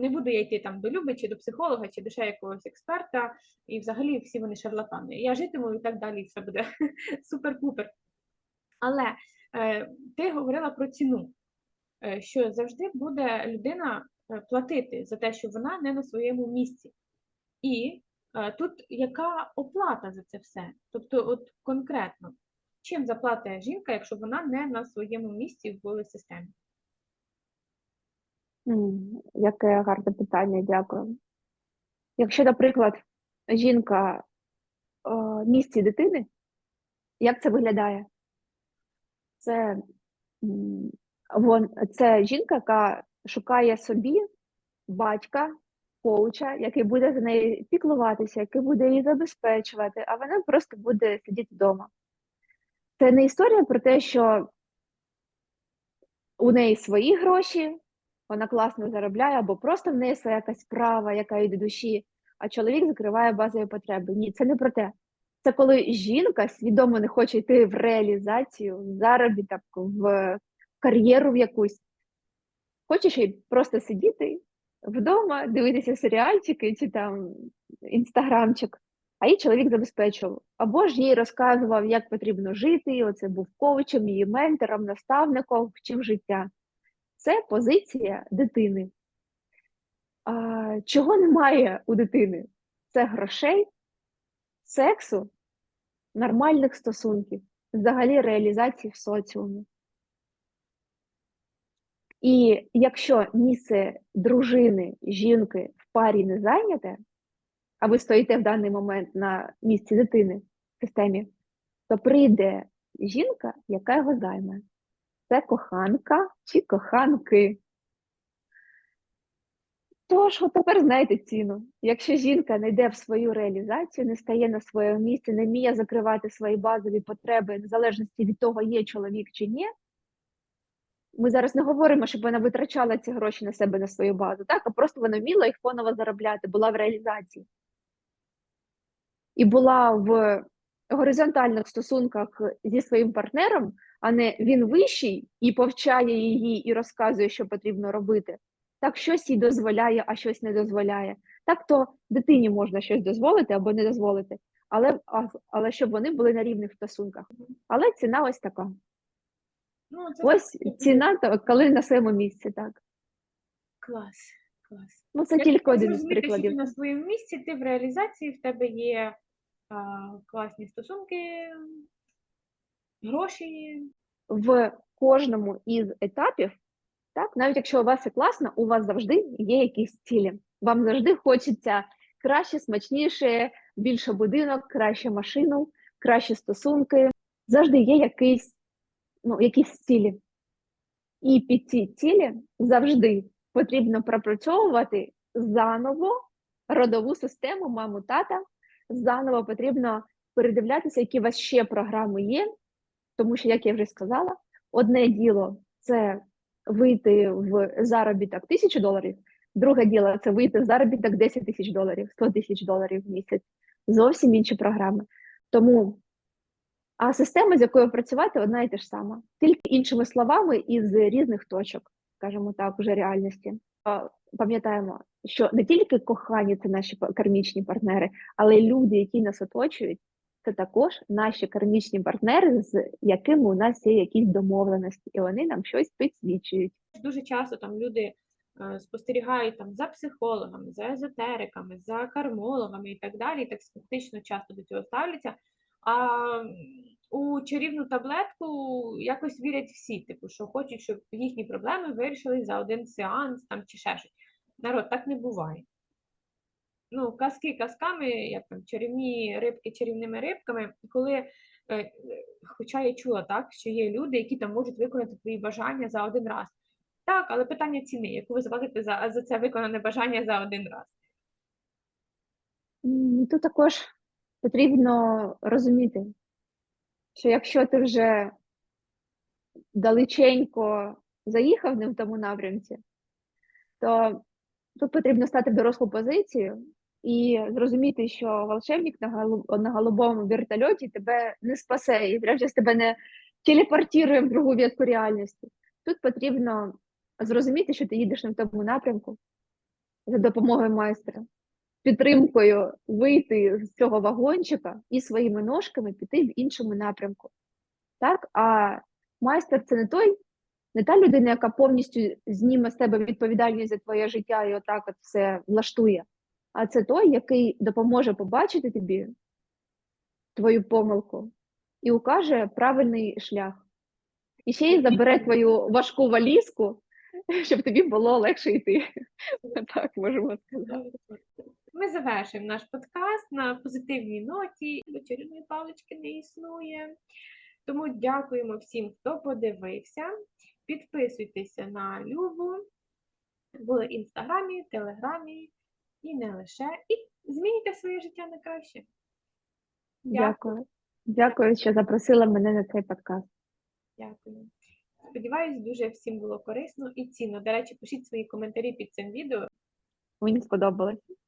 Не буду я йти там до Люби, чи до психолога, чи до ще якогось експерта, і взагалі всі вони шарлатани. Я житиму і так далі, і все буде супер-пупер. Але е, ти говорила про ціну, е, що завжди буде людина е, платити за те, що вона не на своєму місці. І е, тут яка оплата за це все? Тобто, от конкретно, чим заплатить жінка, якщо вона не на своєму місці в системі? Яке гарне питання, дякую. Якщо, наприклад, жінка в місці дитини, як це виглядає? Це, вон, це жінка, яка шукає собі батька, коуча, який буде за нею піклуватися, який буде її забезпечувати, а вона просто буде сидіти вдома. Це не історія про те, що у неї свої гроші, вона класно заробляє, або просто в неї своя якась справа, яка їй до душі, а чоловік закриває базові потреби. Ні, це не про те. Це коли жінка свідомо не хоче йти в реалізацію, в заробіток, в кар'єру в якусь. Хоче ще й просто сидіти вдома, дивитися серіальчики чи там інстаграмчик, а її чоловік забезпечував. Або ж їй розказував, як потрібно жити, оце був коучем, її ментором, наставником, вчив життя. Це позиція дитини. А, чого немає у дитини? Це грошей, сексу, нормальних стосунків, взагалі реалізації в соціумі. І якщо місце дружини, жінки в парі не зайняте, а ви стоїте в даний момент на місці дитини в системі, то прийде жінка, яка його займе. Це коханка чи коханки. Тож, тепер знаєте ціну. Якщо жінка не йде в свою реалізацію, не стає на своєму місці, не вміє закривати свої базові потреби, в залежності від того, є чоловік чи ні, ми зараз не говоримо, щоб вона витрачала ці гроші на себе на свою базу, так, а просто вона вміла їх фоново заробляти, була в реалізації. І була в горизонтальних стосунках зі своїм партнером, а не він вищий і повчає її і розказує, що потрібно робити. Так щось їй дозволяє, а щось не дозволяє. Так то дитині можна щось дозволити або не дозволити, але, але щоб вони були на рівних стосунках. Але ціна ось така. Ну, це Ось так, ціна, то коли на своєму місці, так. клас. клас. Ну, це Як тільки один із зрозуміти, що ти прикладів. на своєму місці, ти в реалізації, в тебе є а, класні стосунки, гроші. В кожному із етапів, так, навіть якщо у вас все класно, у вас завжди є якісь цілі. Вам завжди хочеться краще, смачніше, більше будинок, краще машину, кращі стосунки. Завжди є якийсь, ну, якісь цілі. І під ці цілі завжди потрібно пропрацьовувати заново родову систему, маму, тата. Заново потрібно передивлятися, які у вас ще програми є, тому що, як я вже сказала, одне діло це вийти в заробіток тисячу доларів, друге діло це вийти в заробіток 10 тисяч доларів, 100 тисяч доларів в місяць. Зовсім інші програми. Тому а система, з якою працювати, одна і те ж сама, тільки іншими словами із різних точок, скажімо так, уже реальності. Пам'ятаємо, що не тільки кохані це наші кармічні партнери, але й люди, які нас оточують, це також наші кармічні партнери, з якими у нас є якісь домовленості, і вони нам щось підсвічують. Дуже часто там люди е, спостерігають там за психологами, за езотериками, за кармологами і так далі, і так скептично часто до цього ставляться. А у чарівну таблетку якось вірять всі, типу, що хочуть, щоб їхні проблеми вирішили за один сеанс там чи ще щось. Народ, так не буває. Ну, казки казками, як там чарівні рибки чарівними рибками, коли, е, хоча я чула так, що є люди, які там можуть виконати твої бажання за один раз. Так, але питання ціни, яку ви заплатите за, за це виконане бажання за один раз. Тут також потрібно розуміти, що якщо ти вже далеченько заїхав не в тому напрямці, то тут потрібно стати в дорослу позицію і зрозуміти, що волшебник на, голу- на голубому вертольоті тебе не спасе і прямо зараз тебе не телепортує в другу ветку реальності. Тут потрібно зрозуміти, що ти їдеш в тому напрямку, за допомогою майстра, підтримкою вийти з цього вагончика і своїми ножками піти в іншому напрямку. Так? А майстер це не той, не та людина, яка повністю зніме з тебе відповідальність за твоє життя і отак от все влаштує. А це той, який допоможе побачити тобі твою помилку і укаже правильний шлях. І ще й забере твою важку валізку, щоб тобі було легше йти. Так можемо сказати. Ми завершуємо наш подкаст на позитивній ноті. Чарівної палички не існує. Тому дякуємо всім, хто подивився. Підписуйтеся на Любу в інстаграмі, телеграмі і не лише. І змінюйте своє життя на краще. Дякую. Дякую, що запросила мене на цей подкаст. Дякую. Сподіваюсь, дуже всім було корисно і цінно. До речі, пишіть свої коментарі під цим відео. Мені сподобалось.